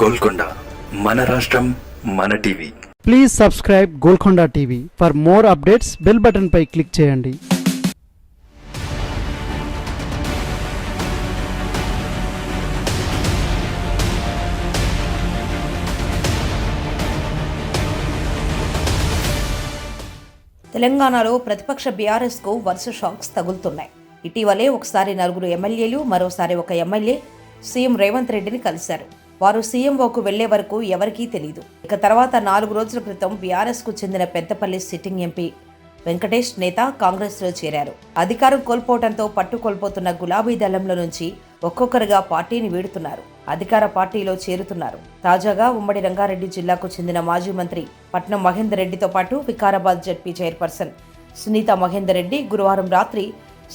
గోల్కొండ మన రాష్ట్రం మన TV. Please subscribe Golconda TV for more updates bell button pi click చేయండి. తెలంగాణలో ప్రతిపక్ష బీఆర్ఎస్కు వరుస షాక్స్ తగులుతున్నాయి. ఇటీవలే ఒకసారి నలుగురు ఎమ్మెల్యేలు మరోసారి ఒక ఎమ్మెల్యే సీఎం రేవంత్ రెడ్డిని కలిశారు. వారు సీఎంఓకు వెళ్ళే వరకు ఎవరికీ తెలియదు ఇక తర్వాత నాలుగు రోజుల క్రితం బీఆర్ఎస్కు చెందిన పెద్దపల్లి సిట్టింగ్ ఎంపీ వెంకటేష్ నేత కాంగ్రెస్లో చేరారు. అధికారం కోల్పోవడంతో పట్టు కోల్పోతున్న గులాబీ దళంలో నుంచి ఒక్కొక్కరుగా పార్టీని వీడుతున్నారు. అధికార పార్టీలో చేరుతున్నారు. తాజాగా ఉమ్మడి రంగారెడ్డి జిల్లాకు చెందిన మాజీ మంత్రి పట్నం మహేందర్ రెడ్డితో పాటు వికారాబాద్ జడ్పీ చైర్పర్సన్ సునీత మహేందర్ రెడ్డి గురువారం రాత్రి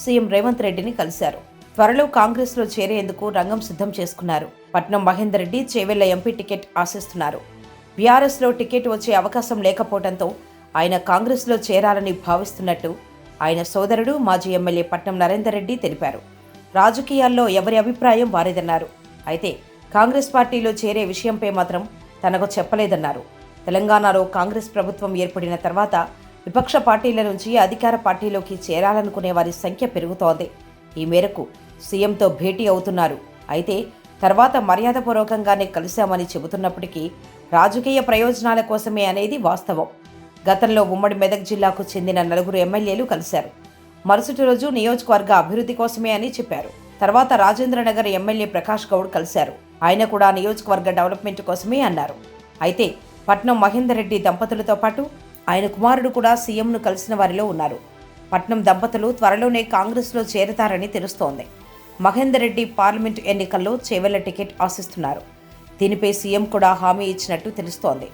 సీఎం రేవంత్ రెడ్డిని కలిశారు. త్వరలో కాంగ్రెస్లో చేరేందుకు రంగం సిద్ధం చేసుకున్నారు. పట్నం మహేందర్ రెడ్డి చేవెళ్ళ ఎంపీ టికెట్ ఆశిస్తున్నారు. బీఆర్ఎస్లో టికెట్ వచ్చే అవకాశం లేకపోవడంతో ఆయన కాంగ్రెస్లో చేరాలని భావిస్తున్నట్టు ఆయన సోదరుడు మాజీ ఎమ్మెల్యే పట్నం నరేందర్ రెడ్డి తెలిపారు. రాజకీయాల్లో ఎవరి అభిప్రాయం వారిదన్నారు. అయితే కాంగ్రెస్ పార్టీలో చేరే విషయంపై మాత్రం తనకు చెప్పలేదన్నారు. తెలంగాణలో కాంగ్రెస్ ప్రభుత్వం ఏర్పడిన తర్వాత విపక్ష పార్టీల నుంచి అధికార పార్టీలోకి చేరాలనుకునే వారి సంఖ్య పెరుగుతోంది. ఈ మేరకు సీఎంతో భేటీ అవుతున్నారు. అయితే తర్వాత మర్యాదపూర్వకంగానే కలిశామని చెబుతున్నప్పటికీ రాజకీయ ప్రయోజనాల కోసమే అనేది వాస్తవం. గతంలో ఉమ్మడి మెదక్ జిల్లాకు చెందిన నలుగురు ఎమ్మెల్యేలు కలిశారు. మరుసటి రోజు నియోజకవర్గ అభివృద్ధి కోసమే అని చెప్పారు. తర్వాత రాజేంద్రనగర్ ఎమ్మెల్యే ప్రకాష్ గౌడ్ కలిశారు. ఆయన కూడా నియోజకవర్గ డెవలప్మెంట్ కోసమే అన్నారు. అయితే పట్నం మహేందర్ రెడ్డి దంపతులతో పాటు ఆయన కుమారుడు కూడా సీఎంను కలిసిన వారిలో ఉన్నారు. పట్నం దంపతులు త్వరలోనే కాంగ్రెస్లో చేరతారని తెలుస్తోంది. మహేందర్ రెడ్డి పార్లమెంటు ఎన్నికల్లో చేవెళ్ళ టికెట్ ఆశిస్తున్నారు. దీనిపై సీఎం కూడా హామీ ఇచ్చినట్టు తెలుస్తోంది.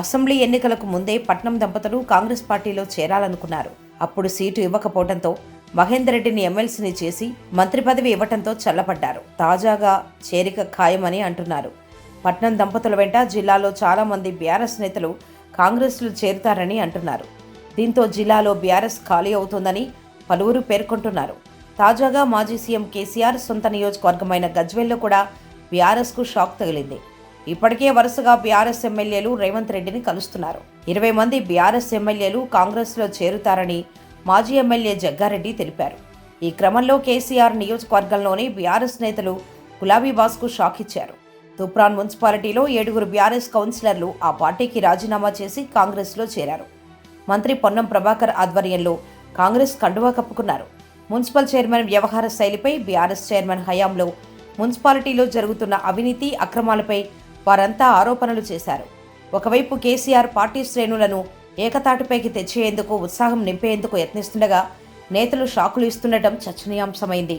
అసెంబ్లీ ఎన్నికలకు ముందే పట్నం దంపతులు కాంగ్రెస్ పార్టీలో చేరాలనుకున్నారు. అప్పుడు సీటు ఇవ్వకపోవడంతో మహేందర్ రెడ్డిని ఎమ్మెల్సీని చేసి మంత్రి పదవి ఇవ్వటంతో చల్లబడ్డారు. తాజాగా చేరిక ఖాయమని అంటున్నారు. పట్నం దంపతుల వెంట జిల్లాలో చాలామంది బీఆర్ఎస్ నేతలు కాంగ్రెస్లో చేరుతారని అంటున్నారు. దీంతో జిల్లాలో బీఆర్ఎస్ ఖాళీ అవుతుందని పలువురు పేర్కొంటున్నారు. తాజాగా మాజీ సీఎం కేసీఆర్ సొంత నియోజకవర్గమైన గజ్వేల్లో కూడా బీఆర్ఎస్కు షాక్ తగిలింది. ఇప్పటికే వరుసగా బీఆర్ఎస్ ఎమ్మెల్యేలు రేవంత్ రెడ్డిని కలుస్తున్నారు. ఇరవై మంది బీఆర్ఎస్ ఎమ్మెల్యేలు కాంగ్రెస్లో చేరుతారని మాజీ ఎమ్మెల్యే జగ్గారెడ్డి తెలిపారు. ఈ క్రమంలో కేసీఆర్ నియోజకవర్గంలోని బీఆర్ఎస్ నేతలు గులాబీ బాస్కు షాక్ ఇచ్చారు. తూప్రాన్ మున్సిపాలిటీలో ఏడుగురు బీఆర్ఎస్ కౌన్సిలర్లు ఆ పార్టీకి రాజీనామా చేసి కాంగ్రెస్లో చేరారు. మంత్రి పొన్నం ప్రభాకర్ ఆధ్వర్యంలో కాంగ్రెస్ కండువా కప్పుకున్నారు. మున్సిపల్ చైర్మన్ వ్యవహార శైలిపై బీఆర్ఎస్ చైర్మన్ హయాంలో మున్సిపాలిటీలో జరుగుతున్న అవినీతి అక్రమాలపై వారంతా ఆరోపణలు చేశారు. ఒకవైపు కేసీఆర్ పార్టీ శ్రేణులను ఏకతాటిపైకి తెచ్చేందుకు ఉత్సాహం నింపేందుకు యత్నిస్తుండగా నేతలు షాకులు ఇస్తుండటం చర్చనీయాంశమైంది.